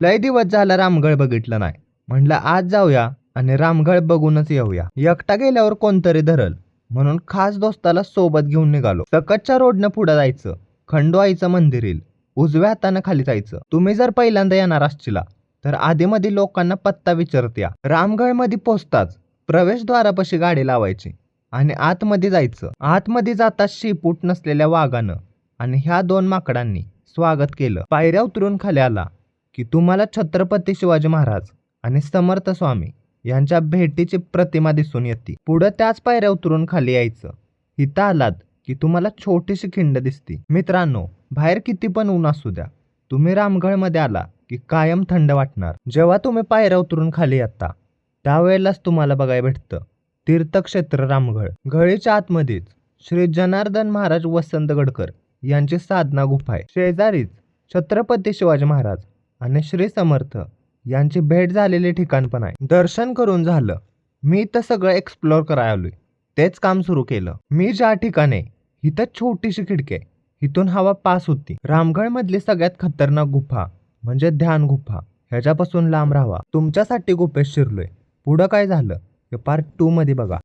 लय दिवस झाला रामगड बघितलं नाही. म्हणलं आज जाऊया आणि रामगड बघूनच येऊया. एकटा गेल्यावर कोणतरी धरल. म्हणून खास दोस्ताला सोबत घेऊन निघालो. सकटच्या रोडनं पुढे जायचं. खंडोआईचं मंदिर येईल उजव्या हातानं खाली जायचं. तुम्ही जर पहिल्यांदा येणार असचिला तर आधीमध्ये लोकांना पत्ता विचारत्या रामगडमध्ये पोचताच प्रवेशद्वारापाशी गाडी लावायची आणि आतमध्ये जायचं. आतमध्ये जाताच शेपूट नसलेल्या वाघानं आणि ह्या दोन माकडांनी स्वागत केलं. पायऱ्या उतरून खाली आला. की तुम्हाला छत्रपती शिवाजी महाराज आणि समर्थ स्वामी यांच्या भेटीची प्रतिमा दिसून येते. पुढं त्याच पायऱ्या उतरून खाली यायचं. इथं आलात की तुम्हाला छोटीशी खिंड दिसते. मित्रांनो बाहेर किती पण ऊन असू द्या. तुम्ही रामगडमध्ये आला की कायम थंड वाटणार. जेव्हा तुम्ही पायऱ्या उतरून खाली येता त्यावेळेलाच तुम्हाला बघायला भेटतं. तीर्थक्षेत्र रामगड. गळीच्या आतमध्येच श्री जनार्दन महाराज वसंत गडकर यांची साधना गुफा आहे. शेजारीच छत्रपती शिवाजी महाराज आणि श्री समर्थ यांची भेट झालेले ठिकाण पण आहे. दर्शन करून झालं. मी इथं सगळं एक्सप्लोअर करायला आलोय. तेच काम सुरू केलं. मी ज्या ठिकाणी इथं छोटीशी खिडकी आहे. इथून हवा पास होती. रामगडमधली सगळ्यात खतरनाक गुफा म्हणजे ध्यान गुफा. ह्याच्यापासून लांब राहावा तुमच्यासाठी गुफेत शिरलोय. पुढं काय झालं? हे पार्ट टू मध्ये बघा.